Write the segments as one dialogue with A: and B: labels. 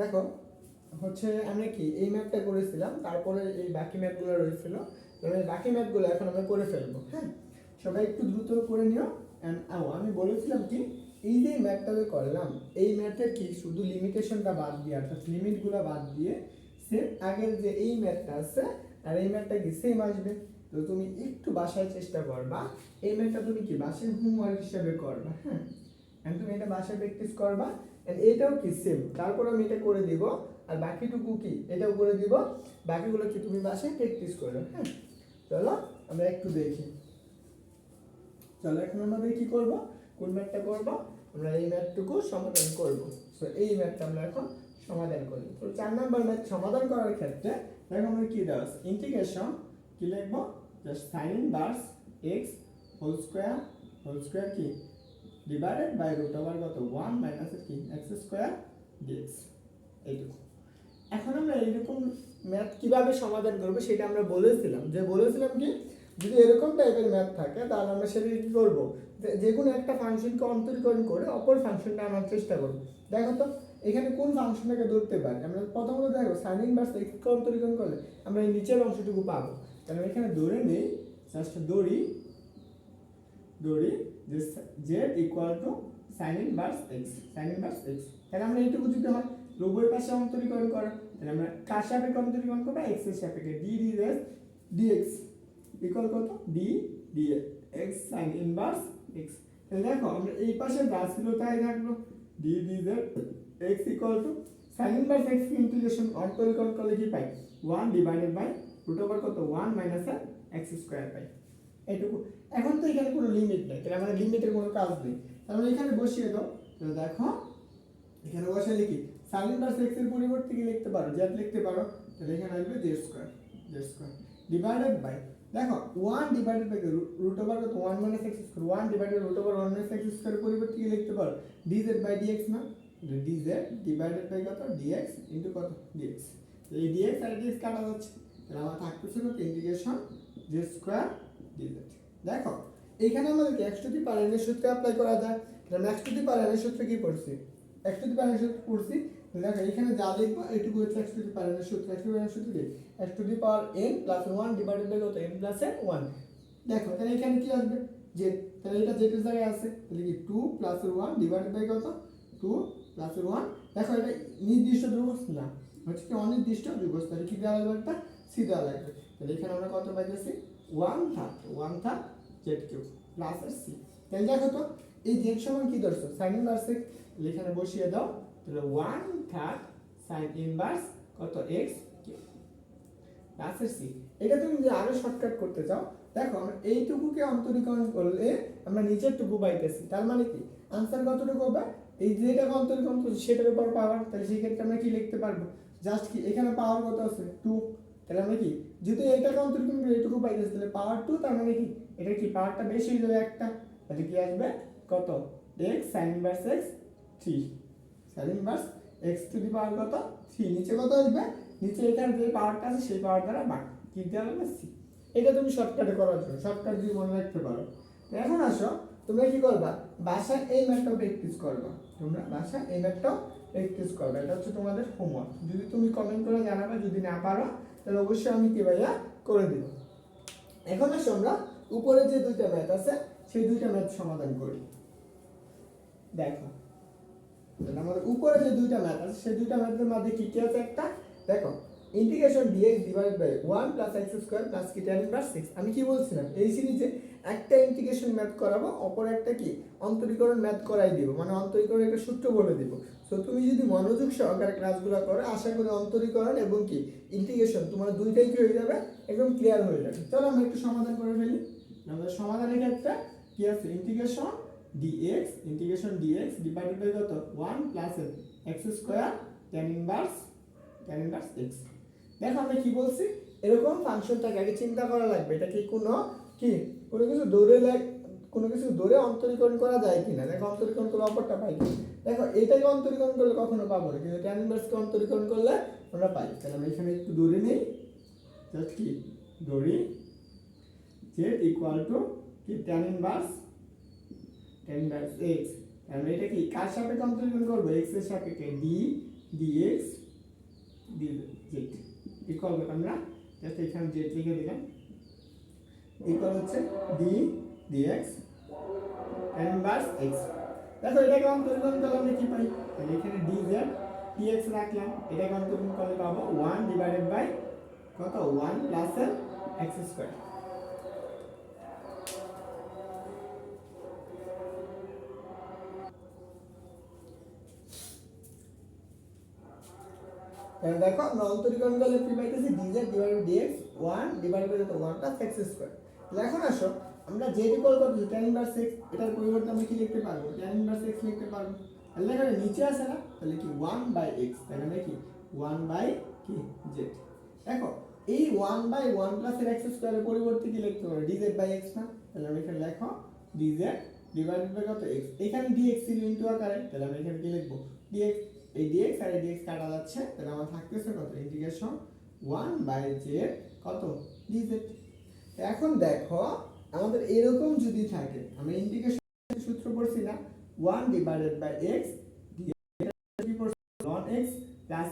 A: দেখো, হচ্ছে আমি কি, এই ম্যাপটা করেছিলাম, তারপরে এই বাকি ম্যাপগুলো রয়েছিল, এবার বাকি ম্যাপগুলো এখন আমরা করে ফেলব হ্যাঁ? সবাই একটু দ্রুত করে নিও অ্যান্ড আমি বলেছিলাম কি, এই যে ম্যাপটা যে করলাম, এই ম্যাথের কি, শুধু লিমিটেশনটা বাদ দিয়ে, অর্থাৎ লিমিটগুলো বাদ দিয়ে সেম আগের যে এই ম্যাথটা আছে, আর এই ম্যাথটা কি সেম আসবে? তো তুমি একটু বাসায় চেষ্টা করবা, এই ম্যাথটা তুমি কি, বাসায় হোমওয়ার্ক হিসেবে করবা হ্যাঁ? তুমি এটা বাসায় প্র্যাকটিস করবা এটাও কি সেম তারপর আমি এটা করে দিব, আর বাকিটুকু কি? এটাও করে দিব। বাকিগুলো কি তুমি বাসায় প্র্যাকটিস করো হ্যাঁ? চলো, আমরা একটু দেখি। চলো, এখন আমরা কি করব? কোন ম্যাথটা করব? আমরা এই ম্যাথটুকু সমাধান করব। সো এই ম্যাথটা আমরা এখন সমাধান করি। তো চার নাম্বার ম্যাথ সমাধান করার ক্ষেত্রে দেখো আমরা কি দেওয়া আছে? ইন্টিগ্রেশন কি লিখব? Just sine inverse x whole square whole square কি? ডিভাইডেড বাই রুট ওভার কত? ওয়ান মাইনাস কি এক্স স্কোয়ার ডিএক্স এইটুকু। এখন আমরা এইরকম ম্যাথ কীভাবে সমাধান করব সেটা আমরা বলেছিলাম। যে বলেছিলাম কি? যদি এরকম টাইপের ম্যাথ থাকে, তাহলে আমরা সেটা কি করব? যে- কোনো একটা ফাংশনকে অন্তরীকরণ করে অপর ফাংশনটা আনার চেষ্টা করব। দেখো তো, এখানে কোন ফাংশনটাকে ধরতে পারি? আমরা প্রথমত দেখো সাইন ইনভার্স এক্সকে অন্তরীকরণ করলে আমরা এই নিচের অংশটুকু পাবো। তাহলে এখানে ধরে নেই জাস্ট দড়ি দড়ি যে z equal to sine inverse x sine inverse x তাহলে আমরা এইটুকু যদি হয় উভয় পাশে অন্তরীকরণ করা, তাহলে আমরা কার সাপেক্ষে অন্তরীকরণ করব? এক্সের সাপেক্ষে d d s dx equal কত? D d x sine inverse x তাহলে দেখো, আমরা এই পাশে ব্রাসগুলো তাই রাখব। D d z x equal to sine inverse x integration অন্তরীকরণ করলে কি পাই? One divided by root over কত? ওয়ান মাইনাস এক্স স্কোয়ার পাই। এইটুকু এখন তো এখানে কোনো লিমিট নেই, তাহলে আমাদের লিমিটের কোনো কাজ নেই। তাহলে এখানে বসিয়ে দাও, তাহলে দেখো, এখানে বসে লিখি সাইন ইনভার্স এক্সের পরিবর্তে কি লিখতে পারো? জেড লিখতে পারো, তাহলে এখানে আসবে z square z square divided by দেখো one divided by root over কত? One minus x square one divided root over one minus x square পরিবর্তে কি লিখতে পারো? ডিজেড বাই ডিএক্স না? ডিজেড ডিভাইডেড বাই কত? ডিএক্স ইন্টু কত? Dx এই ডিএক্স আর ডিএক্স কাটা যাচ্ছে, তাহলে আমার থাকতেছে কত? ইন্টিগ্রেশন জেড স্কোয়ার দেখো, এখানে আমাদেরকে এক্স টু দি পাওয়ার এর সূত্রে অ্যাপ্লাই করা যায়। তাহলে এক্স টু দি পাওয়ার এর সূত্রে কি পড়ছি এক্স টু দি পাওয়ার সূত্র পড়ছি দেখো, এখানে যা লিখব এটুকু হচ্ছে এক্স টু দি পাওয়ার এর সূত্র। এক্স টু দি পাওয়ার সূত্র কি? X the power n plus one divided by কত? n প্লাস এন ওয়ান দেখো, তাহলে এখানে কি আসবে? যে তাহলে এটা জেটের জায়গায় আছে তাহলে কি? Two plus one divided by কত? টু প্লাস ওয়ান দেখো, এটা নির্দিষ্ট ধ্রুবক না। হচ্ছে কি অনির্দিষ্ট ধ্রুবক তাহলে কি দেওয়া লাগবে একটা? সি দেওয়া লাগবে। তাহলে এখানে আমরা কত পাইতেছি? One third one third z cube plus আর সি তাহলে দেখো তো, এই জেড সমান কি ধরছো? সাইন ইনভার্স এক্স এখানে বসিয়ে দাও, তাহলে ওয়ান থার্ড সাইন ইনভার্স কত? এক্স কিউব প্লাস আর সি এটা তুমি যদি আরও শর্টকাট করতে চাও, দেখো এইটুকুকে অন্তরীকরণ করলে আমরা নিচের টুকু পাইতেছি। তার মানে কি? আনসার কতটুকু হবে? এই যেটাকে অন্তরীকরণ করছি, সেটার উপর পাওয়ার তাহলে সেই ক্ষেত্রে আমরা কি লিখতে পারব? জাস্ট কি, এখানে পাওয়ার কত আছে? টু তাহলে আমরা কি? যদি এটাকে অন্তরীকরণ করে এইটুকু পাইতেছি তাহলে পাওয়ার টু তার মানে কি? এটা কি? পাওয়ারটা বেশি হয়ে যাবে একটা? তাহলে কি আসবে? কত? X sine inverse x three sine inverse x to the power কত? থ্রি নিচে কত আসবে? নিচে এখানে যে পাওয়ারটা আছে, সেই পাওয়ার দ্বারা ভাগ কি দেওয়া হবে? সি এটা তুমি শর্টকাটে করার জন্য শর্টকাট দিয়ে মনে রাখতে পারো। এখন আসো, তোমরা কি করবা? বাসায় এই ম্যাথটাও প্র্যাকটিস করবা। তোমরা বাসায় এই ম্যাথটাও প্র্যাকটিস করবা। এটা হচ্ছে তোমাদের হোমওয়ার্ক যদি তুমি কমেন্ট করে জানাবে, যদি না পারো তাহলে অবশ্যই আমি কি ভাইয়া করে দেব। এখন আসো আমরা, উপরে যে দুইটা ম্যাথ আছে, সেই দুইটা ম্যাথ সমাধান করি। দেখো আমাদের উপরে যে দুইটা ম্যাথ আছে, সেই দুইটা ম্যাথের মধ্যে কি কি আছে একটা? দেখো integration dx divide by one plus x square plus কি টেন ইনভার্স সিক্স আমি কি বলছিলাম? এই সিরিজে একটা ইন্টিগ্রেশন ম্যাথ করাবো, অপর একটা কি? অন্তরীকরণ ম্যাথ করাই দিব মানে অন্তরীকরণ একটা সূত্র বলে দিব। তো তুমি যদি মনোযোগ সহকারে ক্লাসগুলো করো, আশা করি অন্তরীকরণ এবং কি? ইন্টিগ্রেশন তোমার দুইটাই কি হয়ে যাবে? একদম ক্লিয়ার হয়ে যাবে। চলো আমরা একটু সমাধান করে ফেলি। আমাদের সমাধানের ক্ষেত্রে কি আছে? Integration dx integration dx divided by কত? 1 plus x square tan inverse tan inverse x দেখো আমরা কি বলছি? এরকম ফাংশনটাকে আগে চিন্তা করা লাগবে। এটা কি কোনো কি? কোনো কিছু দৌড়ে লাগ কোনো কিছু দৌড়ে অন্তরীকরণ করা যায় কিনা? দেখো অন্তরীকরণ করলে অপরটা পাই কি দেখো এটাকে অন্তরীকরণ করলে কখনো পাবো না, কিন্তু tan ইনভার্সকে অন্তরীকরণ করলে আমরা পাই। তাহলে আমরা এখানে একটু দৌড়ে নিই। জাস্ট কি? দৌড়ি z ইকুয়াল টু কি? tan inverse tan inverse x আমরা এটা কি? কার সাপেক্ষে অন্তরীকরণ করব? এর সাপেক্ষে d ডিএক্স জেড ইকুয়াল আমরা? জাস্ট এখানে জেড লিখে দিলাম। ইকুয়াল হচ্ছে ডি ডিএক্স ইনভার্স এক্স দেখো এটাকে অন্তর্গণ তাহলে আমরা কি পাই? তাহলে এখানে ডি জেড ডিএক্স রাখলাম। এটাকে অন্তর্গণ করলে পাবো ওয়ান ডিভাইডেড বাই কত? ওয়ান প্লাস এক্স স্কোয়ার তাহলে দেখো, আমরা অন্তরীকরণ করলে কি পাইতেছি? Dz divided dx one divided by কত ওয়ান প্লাস এক্স স্কোয়ার তাহলে এখন আসো, আমরা যে ইকুয়াল করতেছি, tan ইনভার্স x, এটার পরিবর্তে আমরা কি লিখতে পারব? tan ইনভার্স x লিখতে পারব। তাহলে এখানে নিচে আছে না? তাহলে কি 1 বাই x তাহলে কি? 1 বাই কি z দেখো, এই 1 বাই 1 প্লাস এর x স্কয়ারের পরিবর্তে কি লিখতে পারব dz বাই x না? তাহলে আমরা এখানে লেখো dz ডিভাইডেড বাই কত? x এখানে ছিল ইনটু আকারে, তাহলে আমরা এখানে কি লিখব? dx এই dx আর এই কাটা যাচ্ছে, তাহলে আমার থাকতেছে কত? ইন্টিগ্রেশন 1 বাই z কত? dz এখন দেখো, আমাদের এরকম যদি থাকে, আমরা ইন্টিগ্রেশন সূত্র পড়ছি না 1 ডিভাইডেড বাই পড়ছি ln x প্লাস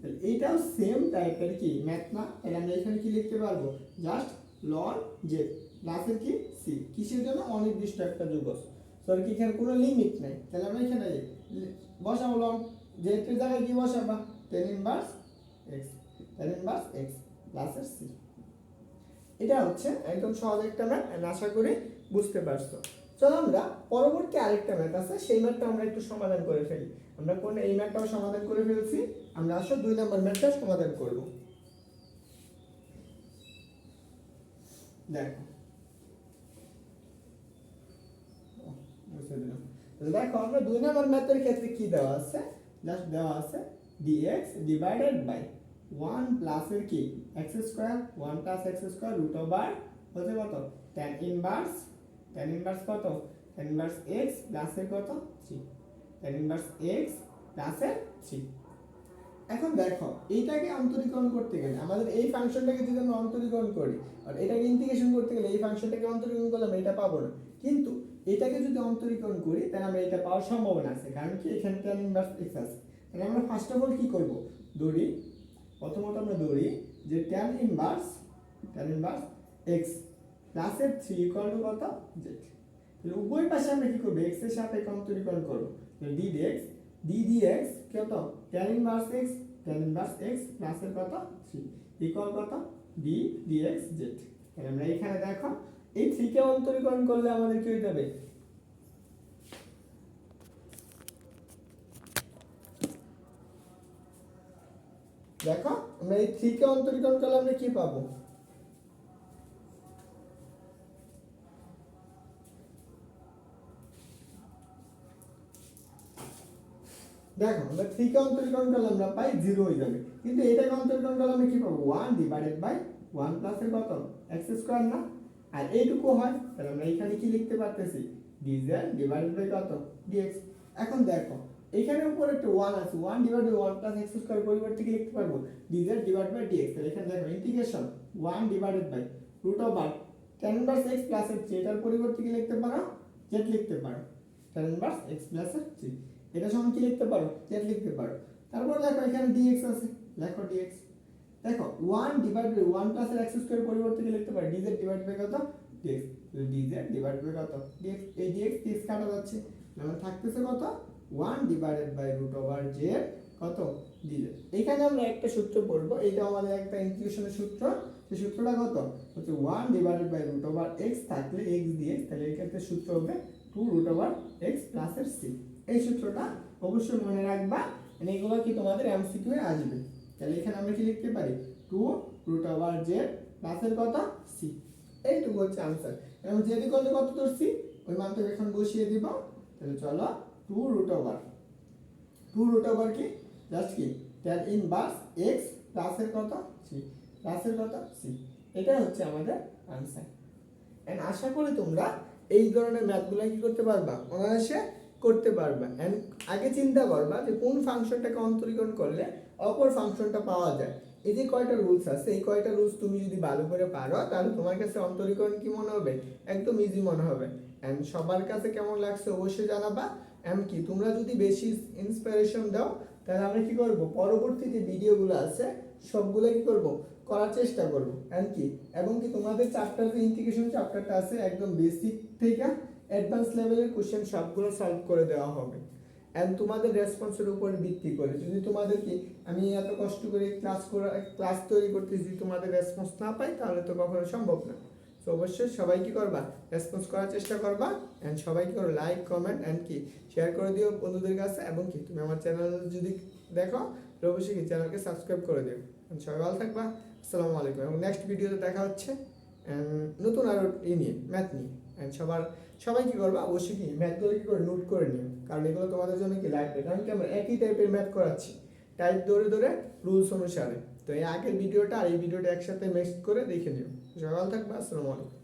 A: তাহলে এইটাও সেম টাইপের কি? ম্যাথ না? তাহলে আমরা এখানে কি লিখতে পারব? জাস্ট ln z প্লাসের কি? c কিসের জন্য? অনির্দিষ্ট একটা যুগল সর কি এখানে কোনো লিমিট নাই? তাহলে আমরা এখানে বসাবো ln z এর জায়গায় কি বসাবা tan inverse x, tan inverse x প্লাসের c এটা হচ্ছে একদম সহজ একটা ম্যাথ আমি আশা করি বুঝতে পারছ। চলো আমরা পরবর্তী আরেকটা ম্যাথ আছে, সেই ম্যাথটা আমরা একটু সমাধান করে ফেলি। আমরা কোন এই ম্যাথটাও সমাধান করে ফেলছি, আমরা আসলে দুই নম্বর ম্যাথটা সমাধান করব। দেখো বুঝতে দিলাম তাহলে দেখো আমরা দুই নম্বর ম্যাথের ক্ষেত্রে কি দেওয়া আছে? জাস্ট দেওয়া আছে dx ডিভাইডেড বাই ওয়ান প্লাসের কি? X square one plus x square root over হচ্ছে কত? ট্যান ইনভার্স ট্যান ইনভার্স কত? ট্যান ইনভার্স এক্স প্লাসের কত? থ্রি ট্যান ইনভার্স এক্স প্লাসের থ্রি এখন দেখো, এইটাকে অন্তরীকরণ করতে গেলে, আমাদের এই ফাংশনটাকে যদি আমরা অন্তরীকরণ করি, আর এটাকে ইন্টিগ্রেশন করতে গেলে এই ফাংশনটাকে অন্তরীকরণ করলে আমরা এটা পাবো না। কিন্তু এটাকে যদি অন্তরীকরণ করি, তাহলে আমরা এটা পাওয়ার সম্ভাবনা আছে। কারণ কি? এখানে ট্যান ইনভার্স এক্স আছে। তাহলে আমরা ফার্স্ট অফ অল কি করব? ধরি প্রথমত আমরা ধরি যে tan inverse tan inverse x প্লাসের থ্রি ইকুয়াল টু কত? জেড তাহলে উভয় পাশে আমরা কি করব? এক্সের সাথে অন্তরীকরণ করব। তাহলে d x d d x কত tan inverse x tan inverse x প্লাসের কত? থ্রি ইকুয়াল কত? ডি ডি এক্স জেড তাহলে আমরা এখানে দেখো এই থ্রিকে অন্তরীকরণ করলে আমাদের কি হয়ে যাবে? দেখো, আমরা এই থ্রিকে অন্তরীকরণ করলে আমরা কি পাবো? দেখো, আমরা থ্রিকে অন্তরীকরণ করলে আমরা পাই জিরো হয়ে যাবে। কিন্তু এটাকে অন্তরীকরণ করলে আমরা কি পাবো? ওয়ান ডিভাইডেড বাই ওয়ান প্লাসের কত এক্স স্কোয়ার না? আর এইটুকু হয়, তাহলে আমরা এখানে কি লিখতে পারতেছি? ডিজেড ডিভাইডেড বাই কত? ডিএক্স এখন দেখো, এখানে উপরে একটা ওয়ান আছে one divide by one plus x square পরিবর্তে কি লিখতে পারব? ডিজেড ডিভাইড বাই ডিএক্স তাহলে এখানে দেখো integration one divided by root over tan inverse x plus এর থ্রি এটার পরিবর্তে কি লিখতে পারো? জেড লিখতে পারো। টেন ইনভার্স এক্স প্লাস এর থ্রি এটা সমান কি লিখতে পারো? জেড লিখতে পারো। তারপর দেখো, এখানে ডিএক্স আছে। লেখো ডিএক্স দেখো one divide by one plus এর এক্স স্কোয়ার পরিবর্তে লিখতে পারো? ডিজেড ডিভাইড বাই কত? ডিএক্স ডিজেড ডিভাইড বাই কত? ডিএক্স এই ডিএক্স ডিএক্স কাটা যাচ্ছে। মানে থাকতেছে কত? One divided by root over z কত? ডিজেড এখানে আমরা একটা সূত্র পড়ব। এটা আমাদের একটা ইন্টিগ্রেশনের সূত্র। সেই সূত্রটা কত? হচ্ছে one divided by root over x থাকলে এক্স দিয়ে তাহলে এই ক্ষেত্রে সূত্র হবে টু রুট ওভার এক্স প্লাসের সি এই সূত্রটা অবশ্যই মনে রাখবা। মানে এগুলো কি তোমাদের এমসিকিউ এ আসবে। তাহলে এখানে আমরা কি লিখতে পারি? টু রুট ওভার জেড প্লাসের কথা সি এইটুকু হচ্ছে আনসার এবং জেড ইকুয়াল কত ধরছি? ওই মানটা এখন বসিয়ে দিব। তাহলে চলো two root over two root over কি? জাস্ট কি? ট্যান ইনভার্স এক্স প্লাসের কথা সি প্লাসের কথা সি এটা হচ্ছে আমাদের আনসার এন্ড আশা করি তোমরা এই ধরনের ম্যাথগুলো কি করতে পারবা? অনায়াসে করতে পারবা। এন্ড আগে চিন্তা করবা যে কোন ফাংশনটাকে অন্তরীকরণ করলে অপর ফাংশনটা পাওয়া যায়। এই যে কয়টা রুলস আছে, এই কয়টা রুলস তুমি যদি ভালো করে পারো, তাহলে তোমার কাছে অন্তরীকরণ কি মনে হবে? একদম ইজি মনে হবে। অ্যান্ড সবার কাছে কেমন লাগছে অবশ্যই জানাবা। এমন কি, তোমরা যদি বেশি ইন্সপিরেশন দাও, তাহলে আমরা কি করব? পরবর্তী যে ভিডিওগুলো আছে, সবগুলো কি করব? করার চেষ্টা করব। এন্ড কি, এবং কি তোমাদের চ্যাপ্টার যে ইন্টিগ্রেশন চ্যাপ্টারটা আছে, একদম বেসিক থেকে অ্যাডভান্স লেভেলের কোশ্চেন সবগুলো সলভ করে দেওয়া হবে। এন্ড তোমাদের রেসপন্সের উপর ভিত্তি করে। যদি তোমাদেরকে আমি এত কষ্ট করে ক্লাস করা ক্লাস তৈরি করতেছি যদি তোমাদের রেসপন্স না পাই, তাহলে তো কখনো সম্ভব না। তো অবশ্যই সবাই কি করবা রেসপন্স করার চেষ্টা করবা অ্যান্ড সবাই কি করো লাইক কমেন্ট অ্যান্ড কি? শেয়ার করে দিও বন্ধুদের কাছে, এবং কি? তুমি আমার চ্যানেল যদি দেখো, তাহলে অবশ্যই কি? চ্যানেলকে সাবস্ক্রাইব করে দিও। সবাই ভালো থাকবা। আসসালামু আলাইকুম। এবং নেক্সট ভিডিওতে দেখা হচ্ছে নতুন আরও ই নিয়ে ম্যাথ নিয়ে। অ্যান্ড সবার, সবাই কি করবে? অবশ্যই কি ম্যাথগুলো কি করে নোট করে নিও। কারণ এগুলো তোমাদের জন্য কি লাগবে কারণ কি আমরা একই টাইপের ম্যাথ করাচ্ছি। টাইপ ধরে ধরে রুলস অনুসারে। তো এই আগের ভিডিওটা আর এই ভিডিওটা একসাথে মিক্স করে দেখে নিও। সকাল থাকবে, আসসালামু আলাইকুম।